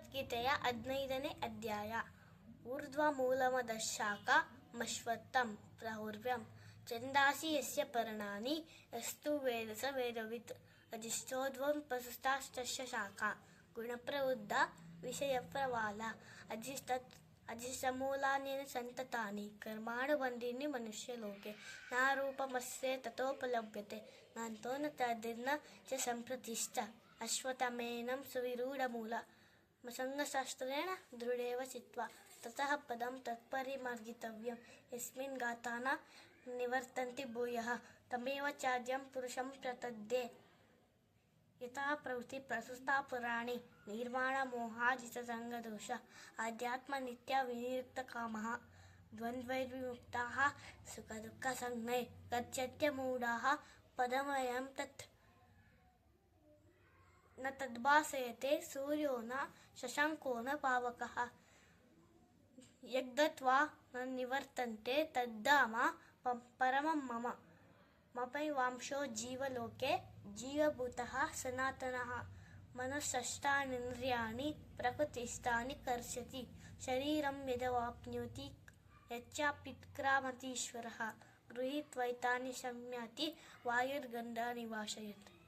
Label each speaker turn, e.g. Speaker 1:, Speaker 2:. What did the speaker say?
Speaker 1: ಭಗವದ್ಗೀತೆಯ ಹದಿನೈದನೇ ಅಧ್ಯಾಯ. ಊರ್ಧ್ವ ಮೂಲಮದಶಾಖ ಮಶ್ವತ್ತಂ ಪ್ರಹುರ್ವ್ಯಂ ಛಂದಾಸಿ ಯಸ್ಯ ಪರ್ಣಾನಿ ಯಸ್ತು ವೇದಸ ವೇದವಿತ್. ಅಧಿಷ್ಠೋಧ್ವಂ ಪ್ರಸುತಾಸ್ತಸ್ಯ ಶಾಖ. ಗುಣಪ್ರವೃದ್ಧ ವಿಷಯಪ್ರವಾಲ ಅಧಿಷ್ಠತ್ ಅಧಿಷ್ಠಮೂಲಾನೇನ ಸಂತತಾನಿ. ಕರ್ಮಾಣು ಬಂದೀನಿ ಮನುಷ್ಯಲೋಕೆ ನಾ ರೂಪಮಸ್ಯೆ ತಥೋಪಲಭ್ಯತೆ. ನಾಂತೋನ ತದಿರ್ನ ಚ ಸಂಪ್ರತಿಷ್ಠ. ಅಶ್ವತಮೇನಂ ಸುವಿರೂಢಮೂಲ. मसङ्गशास्त्रेण दृढ़ चित्वा, ततः पदम तत्परिमार्गितव्यं यस्मिन् गाता न निवर्तन्ति भूयः, तमेव चार्यं पुरुषं प्रतद्ये। यथा प्रवृत्ति प्रसुस्ता पुराणे सुख दुख द्वन्द्वैर्विमुक्ताः, सुखदुःखसंज्ञै, गच्छत्यमूढाः, पदमयं तत् न तद्भासयते सूर्यो न शशाङ्को न पावकः। यद्दत्वा न निवर्तन्ते तद्धाम परमं मम। मपैवांशो जीवलोके जीवभूतः सनातनः। मनःषष्ठानिन्द्रियाणि प्रकृतिस्थानि कर्षति। शरीरं यदवाप्नोति यच्चाप्युत्क्रामतीश्वरः गृहीत्वैतानि शम्याति वायुर्गन्धानि वाशयत्